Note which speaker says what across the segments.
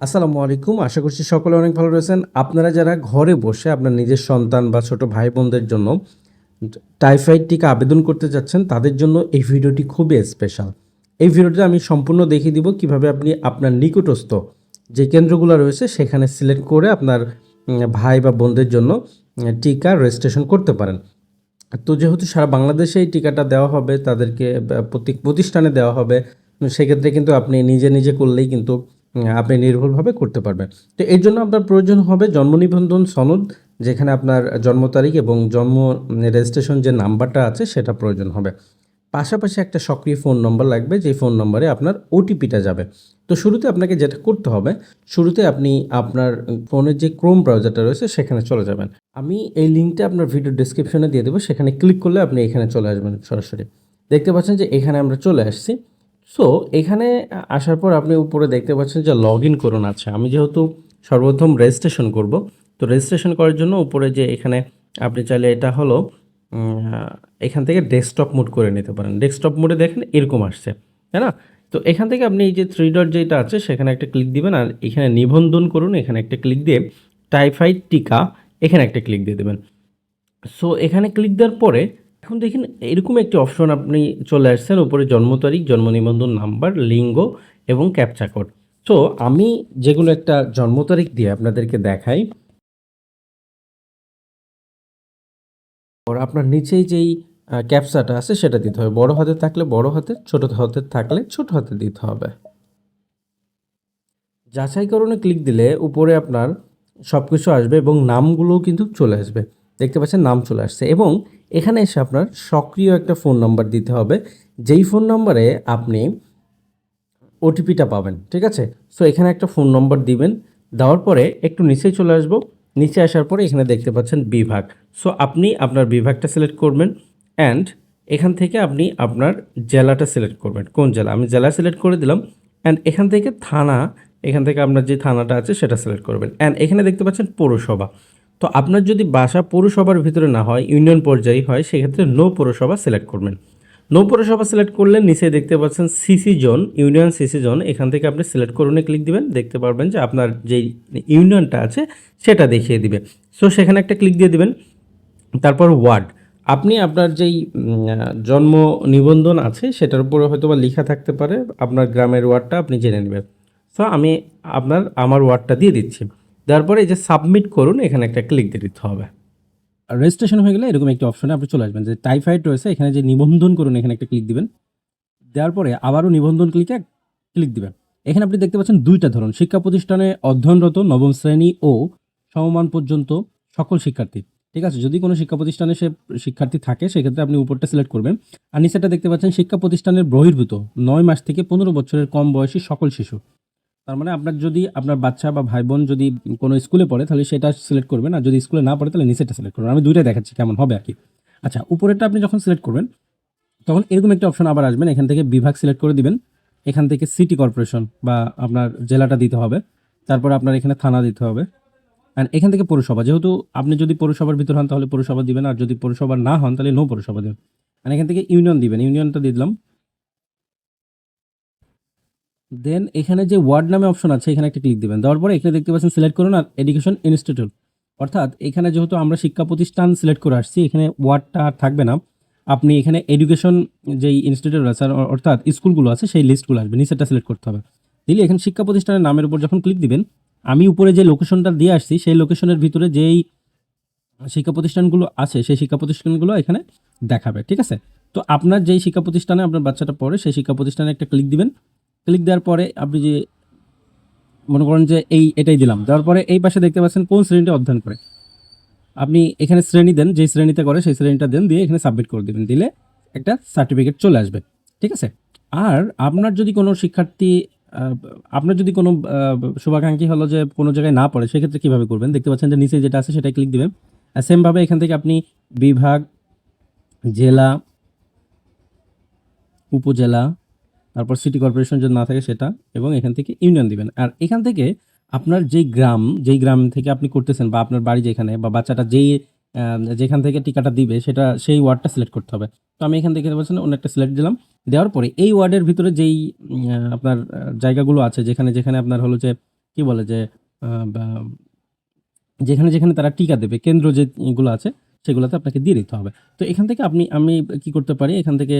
Speaker 1: আসসালামু আলাইকুম। আশা করছি সকলে অনেক ভালো রয়েছেন। আপনারা যারা ঘরে বসে আপনার নিজের সন্তান বা ছোট ভাই বোনদের জন্য টাইফয়েড টিকা আবেদন করতে যাচ্ছেন, তাদের জন্য এই ভিডিওটি খুবই স্পেশাল এই ভিডিওতে আমি সম্পূর্ণ দেখিয়ে দিব কীভাবে আপনি আপনার নিকটস্থ যে কেন্দ্রগুলো রয়েছে, সেখানে সিলেক্ট করে আপনার ভাই বা বোনদের জন্য টিকা রেজিস্ট্রেশন করতে পারেন। তো যেহেতু সারা বাংলাদেশে এই টিকাটা দেওয়া হবে, তাদেরকে প্রত্যেক প্রতিষ্ঠানে দেওয়া হবে, সেক্ষেত্রে কিন্তু আপনি নিজে নিজে করলেই কিন্তু আপনি নির্ভুলভাবে করতে পারবেন। তো এর জন্য আপনার প্রয়োজন হবে জন্ম নিবন্ধন সনদ, যেখানে আপনার জন্ম তারিখ এবং জন্ম রেজিস্ট্রেশন যে নাম্বারটা আছে সেটা প্রয়োজন হবে। পাশাপাশি একটা সক্রিয় ফোন নম্বর লাগবে যে ফোন নম্বরে আপনার ওটিপিটা যাবে। তো শুরুতে আপনাকে যেটা করতে হবে, শুরুতে আপনি আপনার ফোনের যে ক্রোম ব্রাউজারটা রয়েছে সেখানে চলে যাবেন। আমি এই লিঙ্কটা আপনার ভিডিও ডিসক্রিপশনে দিয়ে দেবো, সেখানে ক্লিক করলে আপনি এখানে চলে আসবেন সরাসরি। দেখতে পাচ্ছেন যে এখানে আমরা চলে আসছি। সো এখানে আসার পর আপনি উপরে দেখতে পাচ্ছেন যে লগ ইন করুন। আছে আমি যেহেতু সর্বপ্রথম রেজিস্ট্রেশন করব, তো রেজিস্ট্রেশন করার জন্য উপরে যে এখানে আপনি চাইলে এটা হলো এখান থেকে ডেস্কটপ মোড করে নিতে পারেন। ডেস্কটপ মোডে দেখেন এরকম আসছে, তাই না? তো এখান থেকে আপনি এই যে থ্রি ডট যেটা আছে, সেখানে একটা ক্লিক দিবেন আর এখানে নিবন্ধন করুন। এখানে একটা ক্লিক দিয়ে টাইফাইড টিকা, এখানে একটা ক্লিক দিয়ে দেবেন। সো এখানে ক্লিক দেওয়ার পরে এখন দেখেন, এরকম একটি অপশন আপনি চলে আসছেন, উপরে জন্ম তারিখ, জন্ম নিবন্ধন নাম্বার, লিঙ্গ এবং ক্যাপচা কোড। সো আমি যেগুলো একটা জন্ম তারিখ দিয়ে আপনাদেরকে দেখাই। আপনার নিচেই যেই ক্যাপসাটা আছে সেটা দিতে হবে। বড় হাতে থাকলে বড় হাতে, ছোট হাতে থাকলে ছোট হাতে দিতে হবে। যাচাইকরণে ক্লিক দিলে উপরে আপনার সব কিছু আসবে এবং নামগুলোও কিন্তু চলে আসবে। দেখতে পাচ্ছেন নাম চলে আসছে। এবং এখানে এসে আপনার সক্রিয় একটা ফোন নাম্বার দিতে হবে। যেই ফোন নাম্বারে আপনি ওটিপিটা পাবেন, ঠিক আছে? সো এখানে একটা ফোন নম্বর দিবেন। দেওয়ার পরে একটু নিচে চলে আসব। নিচে আসার পরে এখানে দেখতে পাচ্ছেন বিভাগ। সো আপনি আপনার বিভাগটা সিলেক্ট করবেন অ্যান্ড এখান থেকে আপনি আপনার জেলাটা সিলেক্ট করবেন। কোন জেলা? আমি জেলা সিলেক্ট করে দিলাম অ্যান্ড এখান থেকে থানা, এখান থেকে আপনার যে থানাটা আছে সেটা সিলেক্ট করবেন। অ্যান্ড এখানে দেখতে পাচ্ছেন পৌরসভা। তো আপনার যদি বাসা পৌরসভার ভিতরে না হয়, ইউনিয়ন পর্যায়ে হয়, সেক্ষেত্রে নো পৌরসভা সিলেক্ট করবেন। নো পৌরসভা সিলেক্ট করলে নিচে দেখতে পাচ্ছেন C C zone union C C zone এখান থেকে আপনি সিলেক্ট করুনে ক্লিক দিবেন, দেখতে পারবেন যে আপনার যেই ইউনিয়নটা আছে, সেটা দেখিয়ে দিবে। সো সেখানে একটা ক্লিক দিয়ে দিবেন। তারপর ওয়ার্ড আপনি আপনার যেই জন্ম নিবন্ধন আছে, সেটার উপরে হয়তো বা লেখা থাকতে পারে, আপনার গ্রামের ওয়ার্ডটা আপনি জেনে নেবেন। সো আমি আপনার, আমার ওয়ার্ডটা দিয়ে দিচ্ছি। দেওয়ার পরে এই যে সাবমিট করুন, এখানে একটা ক্লিক দিয়ে দিতে হবে। রেজিস্ট্রেশন হয়ে গেলে এরকম একটি অপশনে আপনি চলে আসবেন। যে টাইফাইড রয়েছে, এখানে যে নিবন্ধন করুন, এখানে একটা ক্লিক দিবেন। দেওয়ার পরে আবারও নিবন্ধন ক্লিকে ক্লিক দিবেন। এখানে আপনি দেখতে পাচ্ছেন দুইটা ধরন, শিক্ষা প্রতিষ্ঠানে অধ্যয়নরত নবম শ্রেণি ও সমমান পর্যন্ত সকল শিক্ষার্থী। ঠিক আছে, যদি কোনো শিক্ষা প্রতিষ্ঠানে সে শিক্ষার্থী থাকে, সেক্ষেত্রে আপনি উপরটা সিলেক্ট করবেন। আর নিচেটা দেখতে পাচ্ছেন শিক্ষা প্রতিষ্ঠানের বহির্ভূত, নয় মাস থেকে পনেরো বছরের কম বয়সী সকল শিশু। তার মানে আপনার যদি আপনার বাচ্চা বা ভাই বোন যদি কোনো স্কুলে পড়ে, তাহলে সেটা সিলেক্ট করবেন। আর যদি স্কুলে না পড়ে, তাহলে নিচেটা সিলেক্ট করবেন। আমি দুইটাই দেখাচ্ছি কেমন হবে আর কি। আচ্ছা উপরেরটা আপনি যখন সিলেক্ট করবেন, তখন এরকম একটা অপশন আবার আসবেন। এখান থেকে বিভাগ সিলেক্ট করে দিবেন। এখান থেকে সিটি কর্পোরেশন বা আপনার জেলাটা দিতে হবে। তারপর আপনার এখানে থানা দিতে হবে। অ্যান্ড এখান থেকে পৌরসভা। যেহেতু আপনি যদি পৌরসভার ভিতর হন, তাহলে পৌরসভা দিবেন। আর যদি পৌরসভা না হন, তাহলে নো পৌরসভা দেবেন। আর এখান থেকে ইউনিয়ন দিবেন। ইউনিয়নটা দিয়ে দিলাম। দেন এখানে যে ওয়ার্ড নামে অপশন আছে, এখানে একটা ক্লিক দিবেন। দেওয়ার পরে এখানে দেখতে পাচ্ছেন সিলেক্ট করুন আর এডুকেশন ইনস্টিটিউট অর্থাৎ এখানে যেহেতু আমরা শিক্ষা প্রতিষ্ঠান সিলেক্ট করে আসছি, এখানে ওয়ার্ডটা আর থাকবে না। আপনি এখানে এডুকেশন যেই ইনস্টিটিউট আছে অর্থাৎ স্কুলগুলো আছে, সেই লিস্টগুলো আসবে, নিচেরটা সিলেক্ট করতে হবে। দিলে এখানে শিক্ষা প্রতিষ্ঠানের নামের উপর যখন ক্লিক দিবেন, আমি উপরে যে লোকেশনটা দিয়ে আসছি, সেই লোকেশনের ভিতরে যেই শিক্ষা প্রতিষ্ঠানগুলো আছে, সেই শিক্ষা প্রতিষ্ঠানগুলো এখানে দেখাবে, ঠিক আছে? তো আপনার যেই শিক্ষা প্রতিষ্ঠানে আপনার বাচ্চাটা পড়ে, সেই শিক্ষা প্রতিষ্ঠানে একটা ক্লিক দিবেন। ক্লিক দেওয়ার পরে আপনি যে মনে করেন যে এই এটাই দিলাম, দেওয়ার পরে এই পাশে দেখতে পাচ্ছেন কোন শ্রেণীটা অধ্যয়ন করে। আপনি এখানে শ্রেণি দেন, যেই শ্রেণীতে করে সেই শ্রেণীটা দেন, দিয়ে এখানে সাবমিট করে দেবেন, দিলে একটা সার্টিফিকেট চলে আসবে, ঠিক আছে? আর আপনার যদি কোনো শিক্ষার্থী আপনার যদি কোনো শুভাকাঙ্ক্ষী হলো যে কোনো জায়গায় না পড়ে, সেক্ষেত্রে কীভাবে করবেন? দেখতে পাচ্ছেন যে নিচে যেটা আছে সেটাই ক্লিক দিবেন। সেমভাবে এখান থেকে আপনি বিভাগ, জেলা, উপজেলা তারপর সিটি কর্পোরেশন যদি না থাকে সেটা, এবং এখান থেকে ইউনিয়ন দিবেন। আর এখান থেকে আপনার যেই গ্রাম যেই গ্রাম থেকে আপনি করতেছেন বা আপনার বাড়ি যেখানে বা বাচ্চাটা যেই যেখান থেকে টিকাটা দিবে, সেটা সেই ওয়ার্ডটা সিলেক্ট করতে হবে। তো আমি এখান থেকে বলছেন, অন্য একটা সিলেক্ট দিলাম। দেওয়ার পরে এই ওয়ার্ডের ভিতরে যেই আপনার জায়গাগুলো আছে, যেখানে যেখানে আপনার হলো যে, কি বলে যে যেখানে যেখানে তারা টিকা দেবে, কেন্দ্র যেগুলো আছে সেগুলোতে আপনাকে দিয়ে দিতে হবে। তো এখান থেকে আপনি, আমি কি করতে পারি, এখান থেকে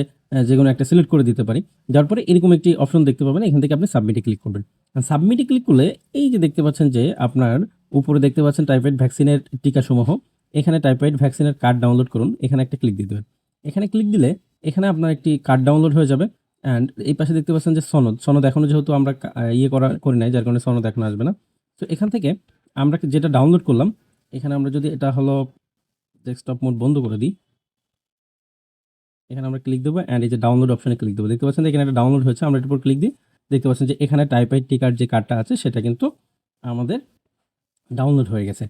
Speaker 1: যে কোনো একটা সিলেক্ট করে দিতে পারি। যার পরে এরকম একটি অপশন দেখতে পাবেন, এখান থেকে আপনি সাবমিটে ক্লিক করবেন। সাবমিটে ক্লিক করলে এই যে দেখতে পাচ্ছেন যে আপনার উপরে দেখতে পাচ্ছেন টাইফয়েড ভ্যাকসিনের টিকাসমূহ, এখানে টাইফয়েড ভ্যাকসিনের কার্ড ডাউনলোড করুন, এখানে একটা ক্লিক দিয়ে দেবেন। এখানে ক্লিক দিলে এখানে আপনার একটি কার্ড ডাউনলোড হয়ে যাবে অ্যান্ড এই পাশে দেখতে পাচ্ছেন যে সনদ সনদ এখনও যেহেতু আমরা ইয়ে করা, করি নাই, যার কারণে সনদ এখন আসবে না। তো এখান থেকে আমরা যেটা ডাউনলোড করলাম, এখানে আমরা যদি এটা হলো ডেস্কটপ মোড বন্ধ করে দিই। এখানে আমরা ক্লিক দেবো অ্যান্ড এই যে ডাউনলোড অপশানে ক্লিক দেবো। দেখতে পাচ্ছেন এখানে একটা ডাউনলোড হয়েছে, আমরা এটার উপর ক্লিক দিই। দেখতে পাচ্ছেন যে এখানে টাইপের টিকার যে কার্ডটা আছে, সেটা কিন্তু আমাদের ডাউনলোড হয়ে গেছে।